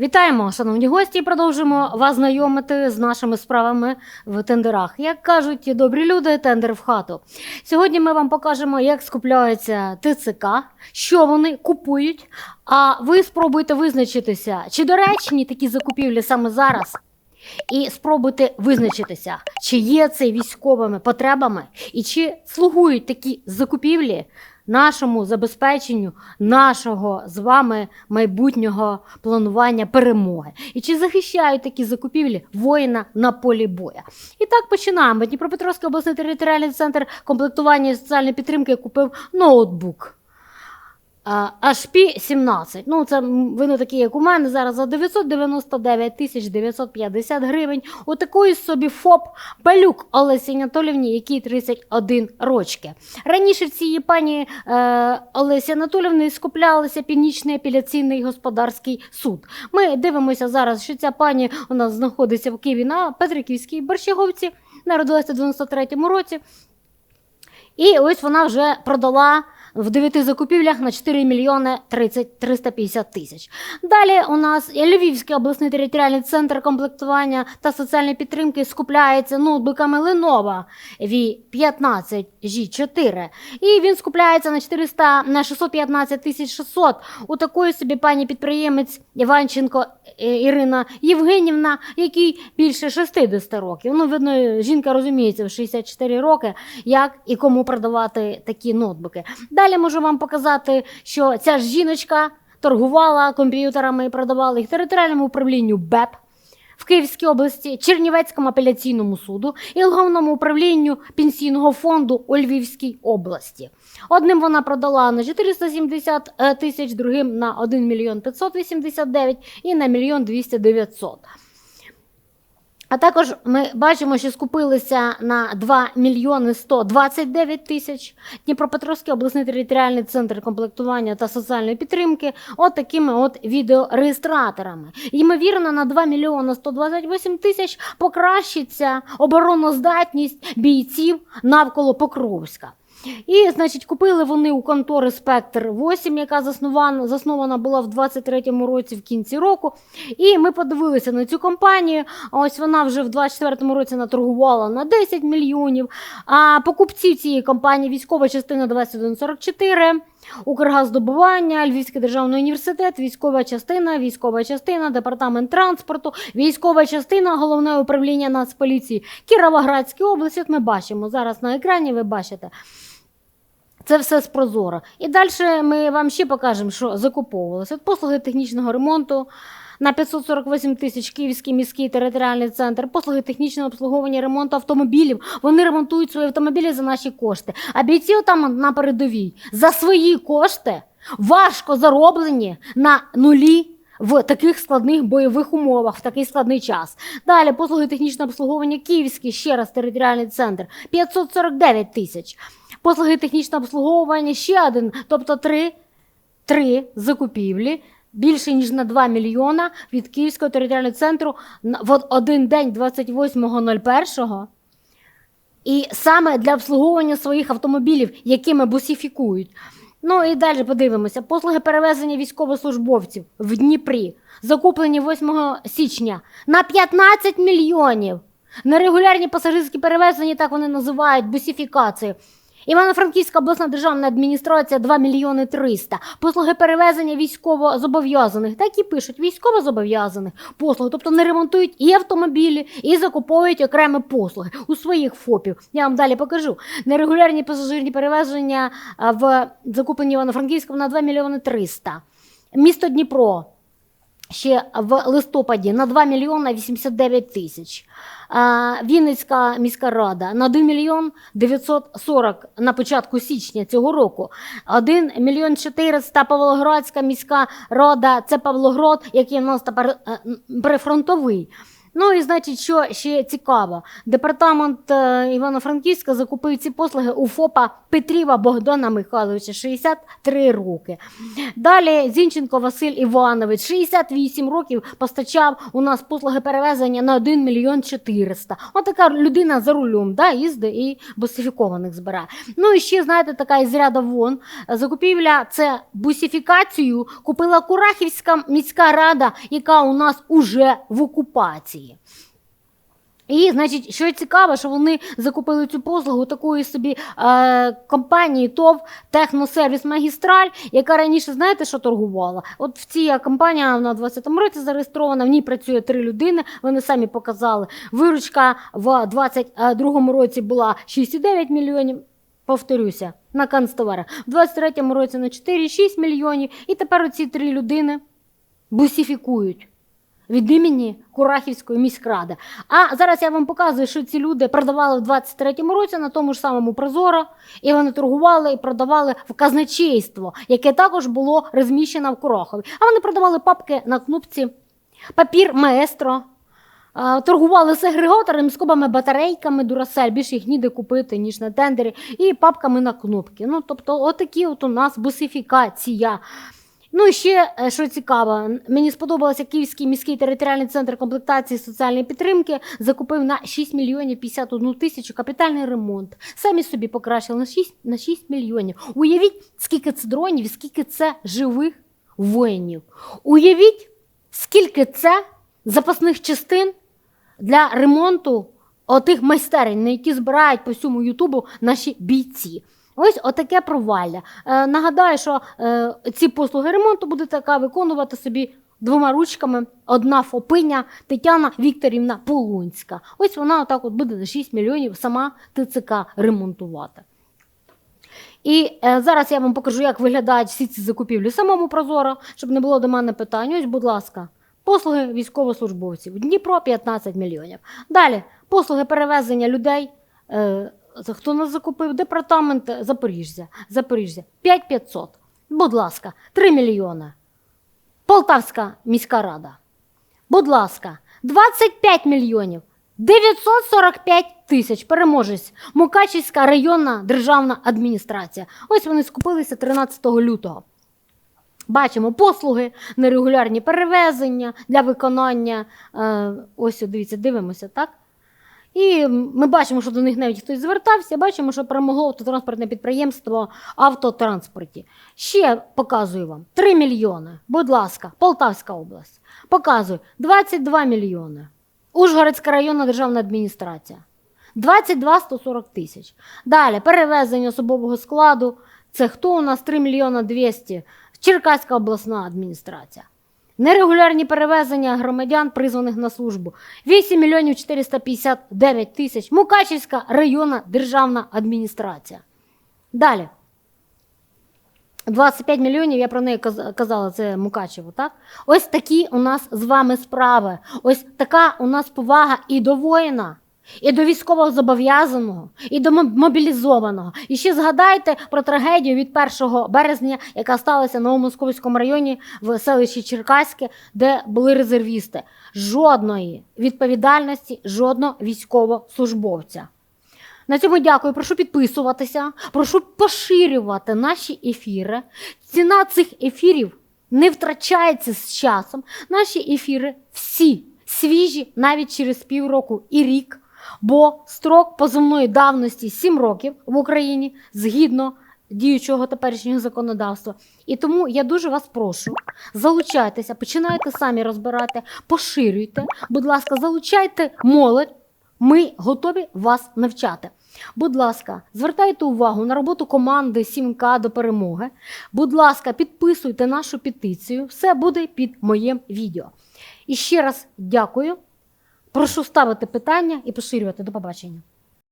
Вітаємо, шановні гості. Продовжимо вас знайомити з нашими справами в тендерах. Як кажуть добрі люди, тендер в хату. Сьогодні ми вам покажемо, як скупляється ТЦК, що вони купують. А ви спробуйте визначитися, чи доречні такі закупівлі саме зараз. І спробуйте визначитися, чи є це військовими потребами, і чи слугують такі закупівлі нашому забезпеченню нашого з вами майбутнього планування перемоги, і чи захищають такі закупівлі воїна на полі боя. І так починаємо. Дніпропетровський обласний територіальний центр комплектування і соціальної підтримки купив ноутбук. HP 17. Ну, це вони такі, як у мене зараз за 999 тисяч 950 гривень. У такої собі ФОП Балюк Олесі Анатолівні, якій 31 рочки. Раніше в цієї пані е, Олесі Анатолівни скуплялися Північний апеляційний господарський суд. Ми дивимося зараз, що ця пані у нас знаходиться в Києві на Петриківській Борщаговці, народилася в 93-му році. І ось вона вже продала в дев'яти закупівлях на 4 мільйони 30 350 тисяч. Далі у нас Львівський обласний територіальний центр комплектування та соціальної підтримки скупляється ноутбуками Lenovo V15 G4. І він скупляється на 400 на 615 тисяч 600. У такої собі пані підприємець Іванченко е, Ірина Євгенівна, якій більше 60 років. Ну, видно, жінка розуміється в 64 роки, як і кому продавати такі ноутбуки. Далі можу вам показати, що ця ж жіночка торгувала комп'ютерами і продавала їх територіальному управлінню БЕП в Київській області, Чернівецькому апеляційному суду і головному управлінню пенсійного фонду у Львівській області. Одним вона продала на 470 е, тисяч, другим на 1 мільйон 589 і на мільйон 200 900. А також ми бачимо, що скупилися на 2 мільйони 129 тисяч. Дніпропетровський обласний територіальний центр комплектування та соціальної підтримки от такими от відеореєстраторами. Ймовірно, на 2 мільйони 128 тисяч покращиться обороноздатність бійців навколо Покровська. І, значить, купили вони у контори Спектр 8, яка заснована, заснована була в 23-му році в кінці року. І ми подивилися на цю компанію. Ось вона вже в 24-му році наторгувала на 10 мільйонів. А покупців цієї компанії військова частина 2144. Укргаздобування, Львівський державний університет, військова частина, військова частина, департамент транспорту, військова частина, головне управління Нацполіції Кіровоградській області. От ми бачимо зараз на екрані. Ви бачите. Це все з Прозоро. І далі ми вам ще покажемо, що закуповувалося. От послуги технічного ремонту на 548 тисяч Київський міський територіальний центр, послуги технічного обслуговування ремонту автомобілів. Вони ремонтують свої автомобілі за наші кошти. А бійці там на передовій за свої кошти важко зароблені на нулі. В таких складних бойових умовах, в такий складний час. Далі послуги технічного обслуговування Київський, ще раз територіальний центр 549 тисяч. Послуги технічного обслуговування ще один, тобто три, три закупівлі. Більше ніж на 2 мільйона від Київського територіального центру в один день 28.01. І саме для обслуговування своїх автомобілів, якими бусифікують. Ну і далі подивимося. Послуги перевезення військовослужбовців в Дніпрі, закуплені 8 січня на 15 мільйонів. Нерегулярні пасажирські перевезення, так вони називають, бусифікацію. Івано-Франківська обласна державна адміністрація 2 мільйони 300. Послуги перевезення військовозобов'язаних. Так і пишуть військовозобов'язаних послуги. Тобто не ремонтують і автомобілі, і закуповують окремі послуги у своїх ФОПів. Я вам далі покажу. Нерегулярні пасажирні перевезення в закуплені Івано-Франківському на 2 мільйони 300. Місто Дніпро ще в листопаді на 2 мільйона 89 тисяч. Вінницька міська рада на 1 мільйон 940 на початку січня цього року. 1 мільйон 400 Павлоградська міська рада, це Павлоград, який у нас тепер е, прифронтовий. Ну і значить, що ще цікаво, департамент е, Івано-Франківська закупив ці послуги у ФОПа Петріва Богдана Михайловича, 63 роки. Далі Зінченко Василь Іванович, 68 років, постачав у нас послуги перевезення на 1 мільйон 400. Ось така людина за рулем, да, їздить і бусифікованих збирає. Ну і ще, знаєте, така із ряда вон. Закупівля це бусифікацію купила Курахівська міська рада, яка у нас уже в окупації. І, значить, що цікаво, що вони закупили цю послугу такої собі е, компанії ТОВ Техносервіс Магістраль, яка раніше, знаєте, що торгувала? От в цій компанія на 20-му році зареєстрована, в ній працює три людини, вони самі показали. Виручка в 22-му році була 6,9 мільйонів. Повторюся, на канцтоварах. В 23-му році на 4,6 мільйонів. І тепер оці три людини бусифікують від імені Курахівської міськради. А зараз я вам показую, що ці люди продавали в 23-му році на тому ж самому Прозоро, і вони торгували і продавали в казначейство, яке також було розміщено в Курахові. А вони продавали папки на кнопці, папір маестро. Торгували сегрегаторами, скобами, батарейками Дурасель, більше їх ніде купити, ніж на тендері, і папками на кнопки. Ну, тобто, отакі от у нас бусифікація. Ну і ще е, що цікаво, мені сподобалося Київський міський територіальний центр комплектації соціальної підтримки закупив на 6 мільйонів 51 тисячу капітальний ремонт. Самі собі покращили на 6, на 6 мільйонів. Уявіть, скільки це дронів, скільки це живих воїнів. Уявіть, скільки це запасних частин для ремонту отих майстерень, на які збирають по всьому Ютубу наші бійці. Ось отаке провалля. Е, нагадаю, що е, ці послуги ремонту буде така виконувати собі двома ручками одна фопиня Тетяна Вікторівна Полунська. Ось вона отак от буде за 6 мільйонів сама ТЦК ремонтувати. І е, зараз я вам покажу, як виглядають всі ці закупівлі самому Прозоро, щоб не було до мене питань. Ось, будь ласка, послуги військовослужбовців. Дніпро 15 мільйонів. Далі послуги перевезення людей. Е, хто нас закупив? Департамент Запоріжжя. Запоріжжя 5500. Будь ласка, 3 мільйони. Полтавська міська рада. Будь ласка, 25 мільйонів. 945 тисяч переможець. Мукачівська районна державна адміністрація. Ось вони скупилися 13 лютого. Бачимо послуги, нерегулярні перевезення для виконання. Е, ось, дивіться, дивимося, так? І ми бачимо, що до них навіть хтось звертався. Бачимо, що перемогло автотранспортне підприємство автотранспорті. Ще показую вам 3 мільйони. Будь ласка, Полтавська область. Показую 22 мільйони. Ужгородська районна державна адміністрація. 22 140 тисяч. Далі перевезення особового складу. Це хто у нас 3 мільйона 200. Черкаська обласна адміністрація. Нерегулярні перевезення громадян, призваних на службу. 8 мільйонів 459 тисяч. Мукачівська районна державна адміністрація. Далі. 25 мільйонів, я про неї казала, це Мукачево, так? Ось такі у нас з вами справи. Ось така у нас повага і до воїна, і до військового зобов'язаного, і до мобілізованого. І ще згадайте про трагедію від 1 березня, яка сталася в Новомосковському районі в селищі Черкаське, де були резервісти. Жодної відповідальності, жодного військовослужбовця. На цьому дякую. Прошу підписуватися, прошу поширювати наші ефіри. Ціна цих ефірів не втрачається з часом. Наші ефіри всі свіжі навіть через півроку і рік, бо строк позовної давності 7 років в Україні згідно діючого теперішнього законодавства. І тому я дуже вас прошу, залучайтеся, починайте самі розбирати, поширюйте, будь ласка, залучайте молодь. Ми готові вас навчати. Будь ласка, звертайте увагу на роботу команди 7К до перемоги. Будь ласка, підписуйте нашу петицію. Все буде під моїм відео. І ще раз дякую. Прошу ставити питання і поширювати. До побачення.